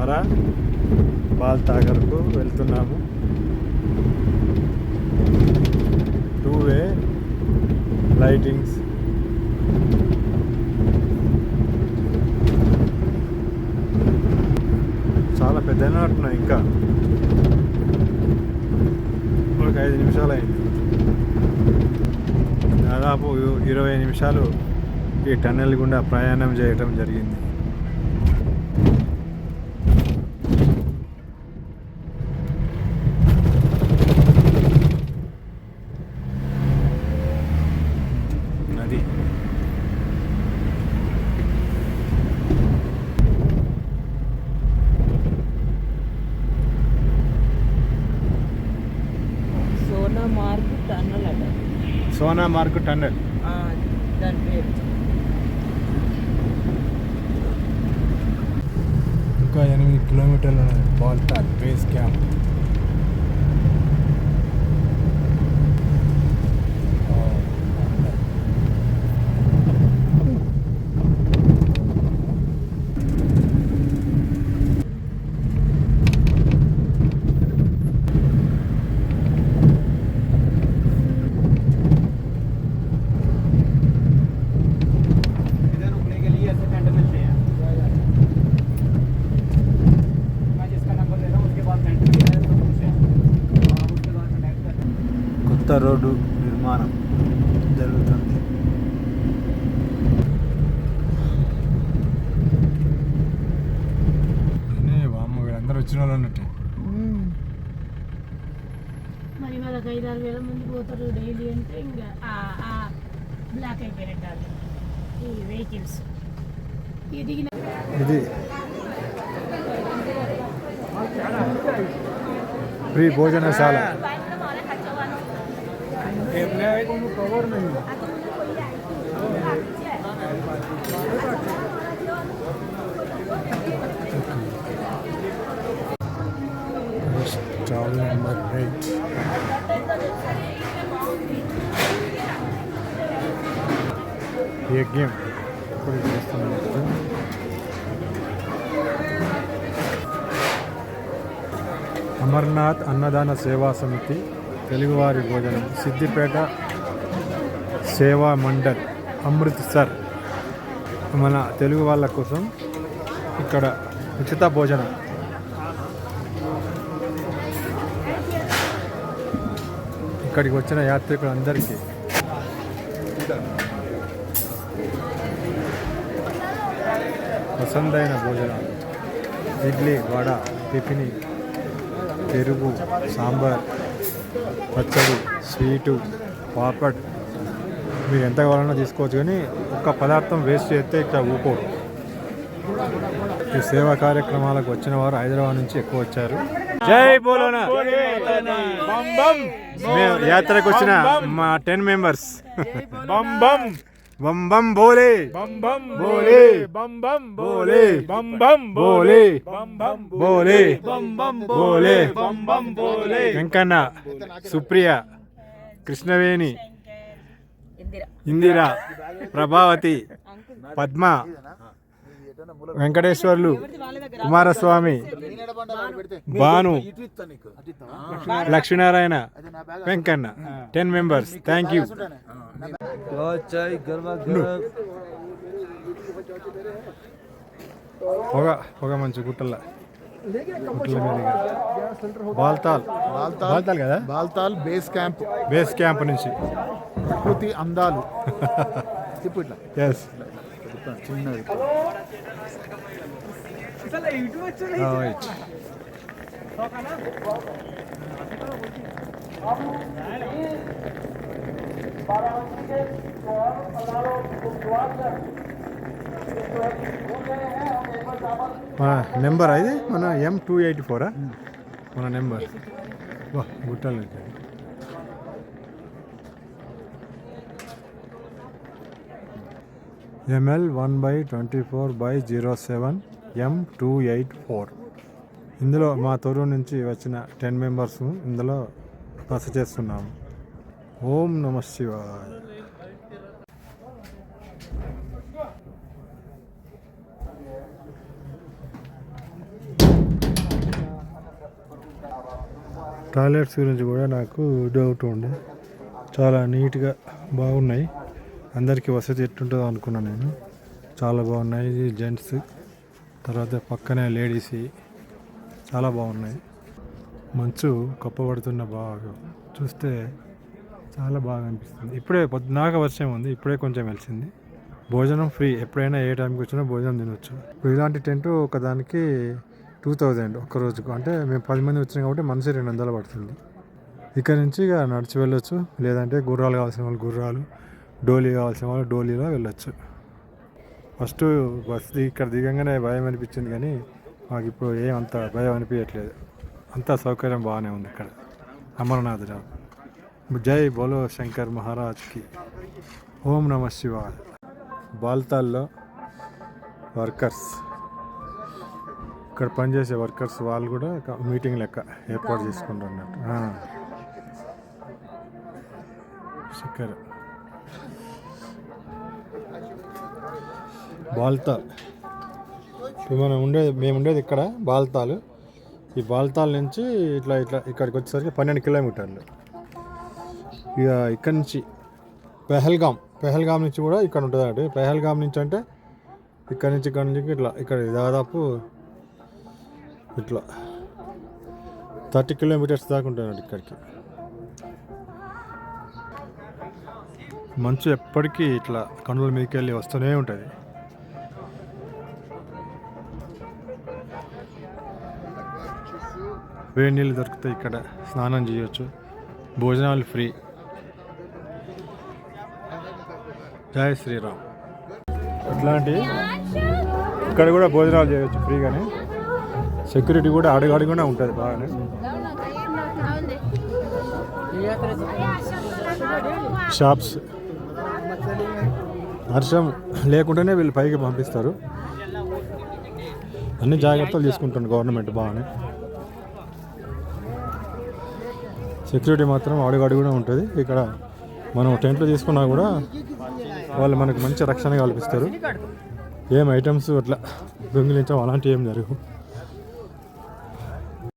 ద్వారా బాల్ తాగర్కు వెళ్తున్నాము. Two way lightings. చాలా పెద్ద అంటున్నాయి ఇంకా. ఒక ఐదు నిమిషాలు అయింది. దాదాపు ఇరవై నిమిషాలు ఈ టన్నెల్ గుండా ప్రయాణం చేయటం జరిగింది నది సోనా మార్క్ టన్నల్ అట సోనా మార్క్ టన్నెల్. ఆ, దాని పేరు. ఇంకా ఎనిమిది కిలోమీటర్లు బాల్టాల్ బేస్ క్యాంప్. కొత్త రోడ్డు నిర్మాణం జరుగుతుంది. వీళ్ళందరూ వచ్చిన వాళ్ళు అన్నట్టు. మరి వాళ్ళకి ఐదు ఆరు వేల మంది పోతారు డైలీ అంటే ఇంకా ఆ- ఆ బ్లాక్ అయిపోయినట్టు. ఈ వెహికల్స్. ఈ దిగిన ఇది ఫ్రీ భోజనశాల. స్టాల్ నెంబర్ ఎయిట్ యజ్ఞం ఇప్పుడు చేస్తున్నట్టు అమర్నాథ్ అన్నదాన సేవా సమితి తెలుగువారి భోజనం. సిద్దిపేట సేవా మండల్ అమృత్సర్ మన తెలుగు వాళ్ళ కోసం ఇక్కడ ఉచిత భోజనం. ఇక్కడికి వచ్చిన యాత్రికులందరికీ పసందైన భోజనాలు ఇడ్లీ వడ టిఫిని పెరుగు సాంబార్. పచ్చడి స్వీటు పాపడ్ మీరు ఎంత కావాలన్నా తీసుకోవచ్చు కానీ ఒక్క పదార్థం వేస్ట్ చేస్తే ఇక్కడ ఊపోరు ఈ సేవా కార్యక్రమాలకు వచ్చిన వారు హైదరాబాద్ నుంచి ఎక్కువ వచ్చారు. జై బోలోనా. మేము యాత్రకు వచ్చిన మా టెన్ మెంబర్స్. బం బం బం బం బోలే. బం బం బోలే. బం బం బోలే. బం బం బోలే. బం బం బోలే. బం Bam Bhole. Bam Bam Bhole. Venkanna Supriya Krishnaveni Indira Indira Prabhavati Padma Venkateswarlu Kumaraswamy Bhanu Lakshminarayana. Venkanna. Ten members thank you పొగ పొగ మంచి గుట్టల గుట్టల మీదుగా బాల్తాల్. బాల్తాల్. కదా? Baltal base camp. Base camp నుంచి. ప్రకృతి అందాలు. తిప్పు ఇట్లా. ఎస్ చిన్నది. రైట్ మన నెంబర్ ఇది మన ఎం టూ ఎయిటీ ఫోరా మన నెంబర్ వా గుట్టలు ML one by twenty four by zero seven M two eight four ఇందులో మా తోరు నుంచి వచ్చిన టెన్ మెంబర్స్ ఇందులో బస చేస్తున్నాము ఓం నమ శివాయ. టాయిలెట్స్ గురించి కూడా నాకు డౌట్ ఉండే. చాలా నీట్గా బాగున్నాయి. అందరికీ వసతి ఎట్టుంటుందో అనుకున్నాను నేను. చాలా బాగున్నాయి జెంట్స్. తర్వాత పక్కనే లేడీస్ చాలా బాగున్నాయి. మంచు కప్పబడుతున్న బాగా. చూస్తే చాలా బాగా అనిపిస్తుంది. ఇప్పుడే పొద్దునాక వర్షం ఉంది. ఇప్పుడే కొంచెం వెలిసింది. భోజనం ఫ్రీ. ఎప్పుడైనా ఏ టైంకి వచ్చినా భోజనం తినొచ్చు. ఇప్పుడు ఇలాంటి టెంట్ ఒకదానికి టూ థౌజండ్ ఒక్క రోజుకు. అంటే మేము పది మంది వచ్చినాం కాబట్టి మనిషి రెండు వందలు పడుతుంది. ఇక్కడ నుంచి ఇక నడిచి వెళ్ళొచ్చు. లేదంటే గుర్రాలు కావాల్సిన వాళ్ళు గుర్రాలు డోలీ కావాల్సిన వాళ్ళు డోలీలో వెళ్ళొచ్చు. ఫస్ట్ బస్ ఇక్కడ దిగంగానే భయం అనిపించింది కానీ మాకు ఇప్పుడు ఏం అంత భయం అనిపించట్లేదు అంతా సౌకర్యం బాగానే ఉంది ఇక్కడ. అమరనాథరావు. జై బోలో శంకర్ మహారాజ్కి. ఓం నమ శివాయ. బాల్తాల్లో వర్కర్స్. ఇక్కడ పనిచేసే వర్కర్స్ వాళ్ళు కూడా మీటింగ్ లెక్క ఏర్పాటు చేసుకుంటారు అన్నట్టు శంకర్. బాల్తాల్. మనం ఉండేది మేము ఉండేది ఇక్కడ బాల్తాలు. ఈ బాల్తాల్ నుంచి ఇట్లా ఇట్లా ఇక్కడికి వచ్చేసరికి పన్నెండు కిలోమీటర్లు. ఇక ఇక్కడ నుంచి పెహల్గాం పెహల్గాం నుంచి కూడా ఇక్కడ ఉంటుంది అంటే పెహల్గాం నుంచి అంటే ఇక్కడ నుంచి ఇక్కడ నుంచి ఇట్లా ఇక్కడ దాదాపు ఇట్లా థర్టీ కిలోమీటర్స్ దాకా ఉంటుంది ఇక్కడికి. మంచు ఎప్పటికీ ఇట్లా కన్నుల మీదకి వెళ్ళి వస్తూనే ఉంటుంది. వేడి నీళ్ళు దొరుకుతాయి ఇక్కడ స్నానం చేయొచ్చు. భోజనాలు ఫ్రీ. జై శ్రీరామ్. అట్లాంటి ఇక్కడ కూడా భోజనాలు చేయొచ్చు ఫ్రీగానే. సెక్యూరిటీ కూడా అడుగు అడుగునే ఉంటుంది బాగానే. షాప్స్. వర్షం లేకుండానే వీళ్ళు పైకి పంపిస్తారు. అన్ని జాగ్రత్తలు తీసుకుంటుంది గవర్నమెంట్ బాగానే. సెక్యూరిటీ మాత్రం అడుగు కూడా ఉంటుంది. ఇక్కడ మనం టెంట్లు తీసుకున్నా కూడా వాళ్ళు మనకు మంచి రక్షణ కల్పిస్తారు. ఏం ఐటమ్స్ అట్లా దొంగిలించాం అలాంటివి ఏం జరగవు.